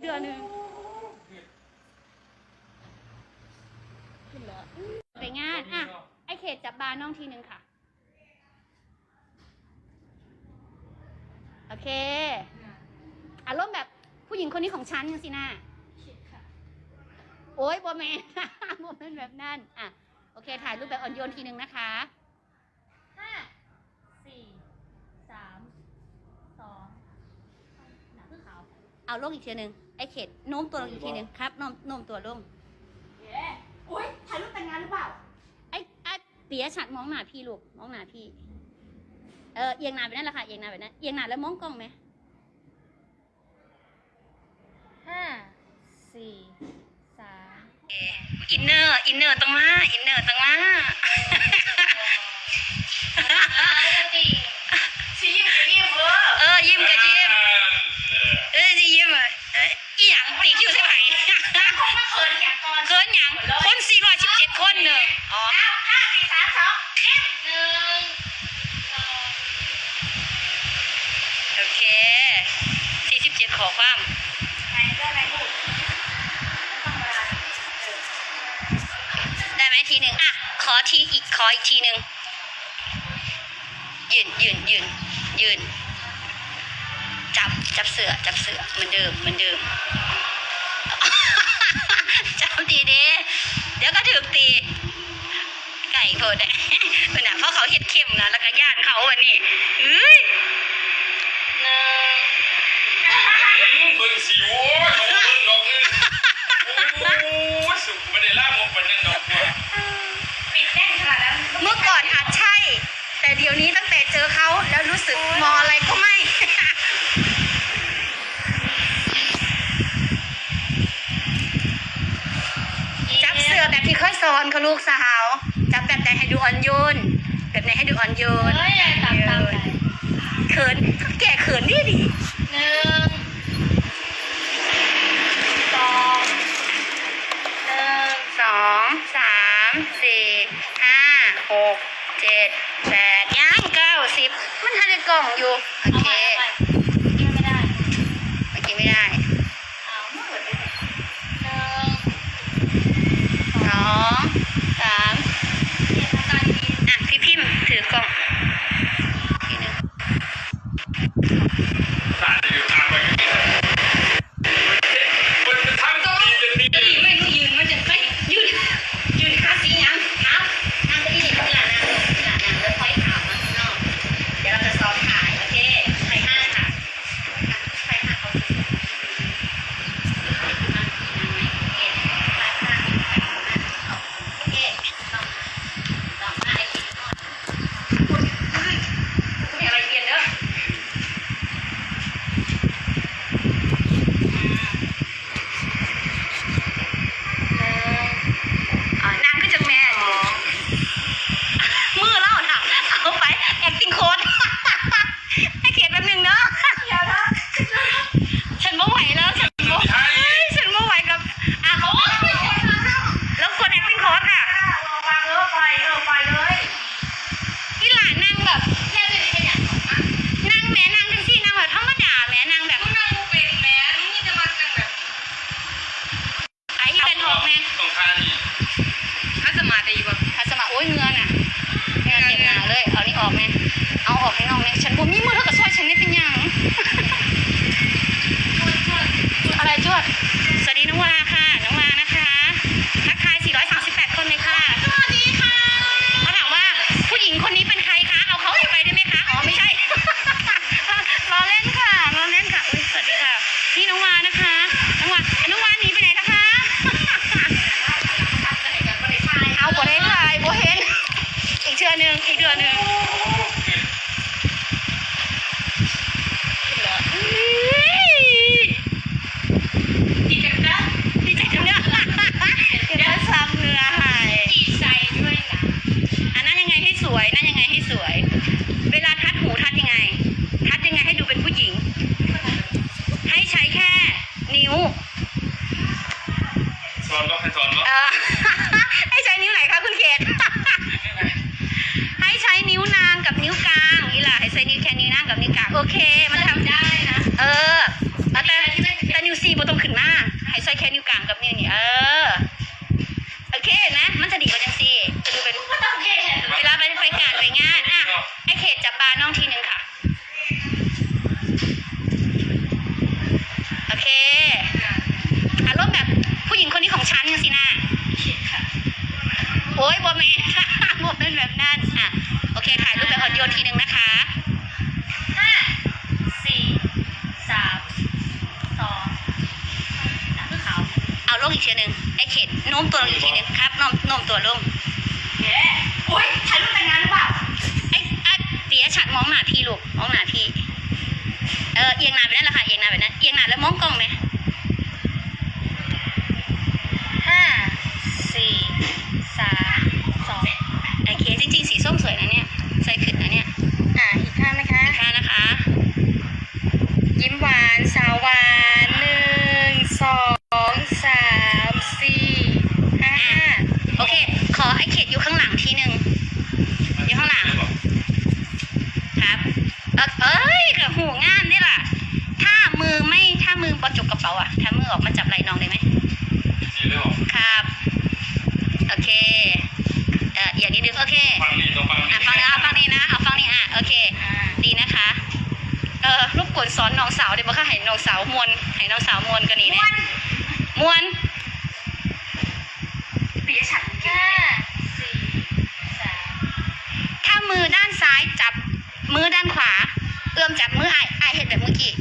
เดือนหนึ่งขึ้นแล้วไปงานอะไอเขตจับบาร์น้องทีหนึ่งค่ะ โอเค อารมณ์แบบผู้หญิงคนนี้ของฉันยังสินะโอ้ยบอแมนบอแมนแบบนั้น อะ โอเค ถ่ายรูปแบบอ่อนโยนทีหนึ่งนะคะห้าสี่สามสองหนังคือขาวเอาลงอีกทีหนึ่ง ไอเขตโน้มตัวลงอีกทีหนึ่งครับโน้มโน้มตัวลงเย้โอ้ยถ่ายรูปแต่งงานหรือเปล่า ไอ้ไอ้เปียฉัดมองหน้าพี่ลูกมองหน้าพี่ เออเอียงหน้าไปนั่นแหละค่ะเอียงหน้าไปนั่นเอียงหน้าแล้วมองกล้องไหมห้าสี่สามอินเนอร์อินเนอร์ต้องมาอินเนอร์ต้องมา ชี้ยิ้มยิ้มเออ เออ ยิ้มกับยิ้ม เออสิยิ้มอะเอ้ยอีหยังปีกคิ้วใช่ไหม มาเขินอย่างก่อน เกินหยังคน417 คนเอะอ๋อห้าสี่สามสองยิ้มหนึ่งสองโอเค47ขอความไหนได้ไหมลูกได้ไหมทีหนึ่งอะ ขอทีอีกขออีกทีหนึ่งยืนยืนยืนยืน จับจับเสือจับเสือเหมือนเดิมเหมือนเดิม จับดีเด้เดี๋ยวก็ถึกตี โพดอะเป็นอะเพราะเขาเห็ดเข้มนะแล้วก็ย่านเขาวันนี้เอ้ยหนึ่งเบิ่งสิโอ้ยเขาเบิ่งดอกนี่โอ้ยสุกไม่ได้ล่ามกปานนั้นดอกว่าปิดแน่นขนาดนั้นเมื่อก่อนอาจใช่ แต่เดี๋ยวนี้ตั้งแต่เจอเขาแล้วรู้สึกมออะไรก็ไม่จับเสือแบบที่เคยสอนเขาลูกสาวจับแบบ ไหนให้ดูอ่อนโยน แบบไหนให้ดูอ่อนโยนเฮ้ยตามตามใจเขินแก่เขินดิดิหนึ่งสองหนึ่งสองสามสี่ห้าหกเจ็ดแปดย่างเก้าสิบมันทันในกล่องอยู่ โอเอาเค ใหม่เอาใหม่ยังไม่ได้ เมื่อกี้ไม่ได้ เอาเมื่อไหร่หนึ่ง สองสาม เก็บอาการดี อะ พี่ พิมพ์ถือกล่องทีหนึ่ง สาดอยู่ตามไปก็มีมันทำดีจะดี ก็ยืนไม่รู้ยืนมันจะไม่ยืนยืนขาสียังเอานั่งเก็อี้ที่หลานนั่งที่หลานนั่งแล้วค่อยขาวมาข้างนอกเดี๋ยวเราจะซ้อมถ่ายโอเคใครห้าค่ะอะใครห้าเขาสิมานั่งไหมโอเคใครห้าใครห้าโอเคต่อต่อมาไอ้ที่นอนคุณเฮ้ยคุณอะไรเปลี่ยนเด้อ อ่านั่งก็จะแม่มือเล่าน่ะเอาไป acting coach ให้เขียนแป๊บนึงเนาะ เดี๋ยวนะ ฉันไม่ไหวแล้ว ฉันไม่ไหวฉันไม่ไหวกับอะเขาแล้วคน acting coach ค่ะ วางเออไปเออไปเลย ที่หลานนั่งแบบ แค่เป็นแค่อย่างสองอะ นั่งแม่นั่งทั้งที่นั่งแบบธรรมดาแม่นั่งแบบ มึงนั่งเป็นแม่นี่จะมาจังแบบ ไอ้ที่เป็นออกแม่ ต้องทานี่ ถ้าสมาดีป่ะ อาสมาโอ้ยเงือน่ะเงือเต็มหนาเลย เอานี่ออกแม่เอาออกให้น้องแม่ฉันบ่มีมือเท่ากับซอยฉันนี่เป็นหยัง อะไรจวด สวัสดีน้องวาค่ะ น้องวานะคะ ทักทาย 438 คนเลยค่ะ สวัสดีค่ะเขาถามว่าผู้หญิงคนนี้เป็นใครคะ เอาเขาไปได้ไหมคะ อ๋อ ไม่ใช่ รอเล่นค่ะ รอเล่นค่ะ อุ้ยสวัสดีค่ะ นี่น้องวานะคะ น้องวา น้องวาหนีไปไหนนะคะ เอาบ่ได้ถ่ายบ่เห็น อีกเทือหนึ่งอีกเทือหนึ่งดีใจจังดีใจจังเนี่ยเดี๋ยวจะซับเนื้อหาย ดีใจด้วยนะ อันนั้นยังไงให้สวยนั่นยังไงให้สวย เวลาทัดหูทัดยังไง ทัดยังไงให้ดูเป็นผู้หญิง ให้ใช้แค่นิ้ว้อนก็ให้สอนเนาะเออ ให้ใช้นิ้วไหนคะคุณเขต ให้ใช้นิ้วนางกับนิ้วกลางนี่ล่ะให้ใช้นิ้วแค่นิ้วนางกับนิ้วกลางโอเค มันทำได้นะ เออแต่แต่นิ้วซีนี้บ่ต้องขึ้นมาให้ใช้แค่นิ้วกลางกับนิ้วนี่เออเคนะมันจะดีกว่าจังซี่จะดูเป็น ก็ต้องเห็น เวลาไปไปการไปงานอะไอเขตจับปลาน้องทีหนึ่งค่ะ โอเคอารมณ์แบบผู้หญิงคนนี้ของฉันยังสินะโอ้ยบอมเมน บอมเป็นแบบนั้นอะโอเคถ่ายรูปแบบออดิโอทีหนึ่งนะคะห้าสี่สามสองน้ำคือขาวเอาลงอีกทีหนึ่งไอเขตโน้มตัวลงอีกทีหนึ่งครับโน้มโน้มตัวลงเย้โอ้ยถ่ายรูปแต่งงานหรือเปล่าไอ้ไอ้เตียฉัดมองหน้าที่ลูกมองหน้าที่เออเอียงหน้าไปนั่นแหละค่ะเอียงหน้าไปนั่นเอียงหน้าแล้วมองกล้องไหม ห้าสี่สามสอง โอเคจริงๆสีส้มสวยนะเนี่ยใส่ขึ้นนะเนี่ย อะอีกข้างนะคะ ค่ะนะคะ ยิ้มหวานสาวหวานหนึ่งสองสามสี่ห้า โอเค ขอไอ้เขตอยู่ข้างหลังทีหนึ่งอยู่ข้างหลังครับเออเอ้ยกับหูงามนี่ล่ะ ถ้ามือไม่ถ้ามือ ประจกกระเป๋าอะถ้ามือออกมาจับไหล่น้องได้ไหมสีเลยบอกครับ โอเค เอออย่างนี้ดึงโอเคฟังนี่ต้องฟังอะฟังนะเอาฟังนี้นะเอาฟังนี้อะโอเค ดีนะคะ เออรบกวนสอนน้องสาวได้บ่ค่ะให้น้องสาวมวนให้น้องสาวมวนกันนี่เนี่ยมวนปีฉันห้าสี่สามถ้ามือด้านซ้ายจับมือด้านขวา เอื้อมจับมือไอ้ไอ้ายเห็นแบบเมื่อกี้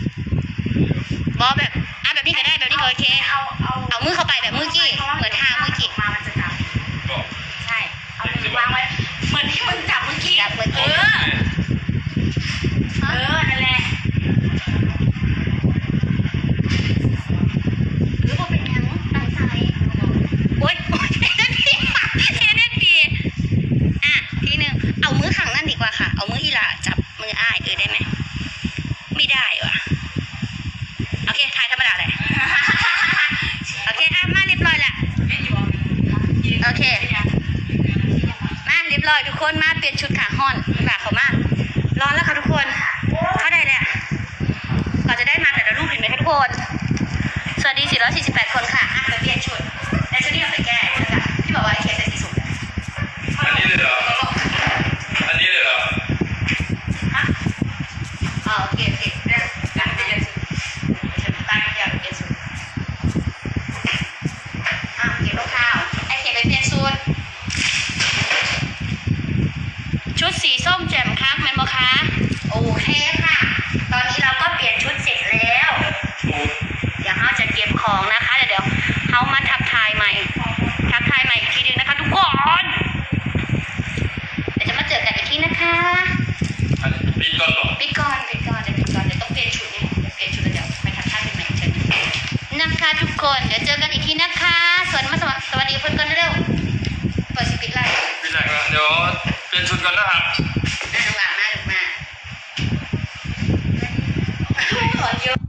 บอแบบอะแบบนี้ก็ได้แบบนี้ก็โอเค เอาเอาเอามือเข้าไปแบบเมื่อกี้เหมือนท่าเมื่อกี้มามันจะจับบอกใช่ เอามือวางไว้ เหมือนที่มึงจับเมื่อกี้จับเมื่อเอกี้อเอ คนมาเปลี่ยนชุดขาห้อนแบบเขามาร้อนแล้วค่ะทุกคน เข้าได้เลยอะก็จะได้มาแต่ละรูปเห็นไหมคะทุกคน สวัสดี 448 คนค่ะอะไปเปลี่ยนชุดแต่ชุดนี้เอาไปแก้นะคะที่บอกว่าไอ้เขียนจะสีสุดอะอันนี้เลยเหรอ อันนี้เลยเหรอ ฮะอ๋อโอเคโอเค คะทุกคน เดี๋ยวเจอกันอีกทีนะคะ ส่วนมาสวัสสวัสดีเพื่อนกันเร็วๆเปิดสปิดไลท์ปีไหนครับเดี๋ยวเปลี่ยนชุดก่อนนะครับหน้าหลังหน้าหลุกมาหลอนเยอะ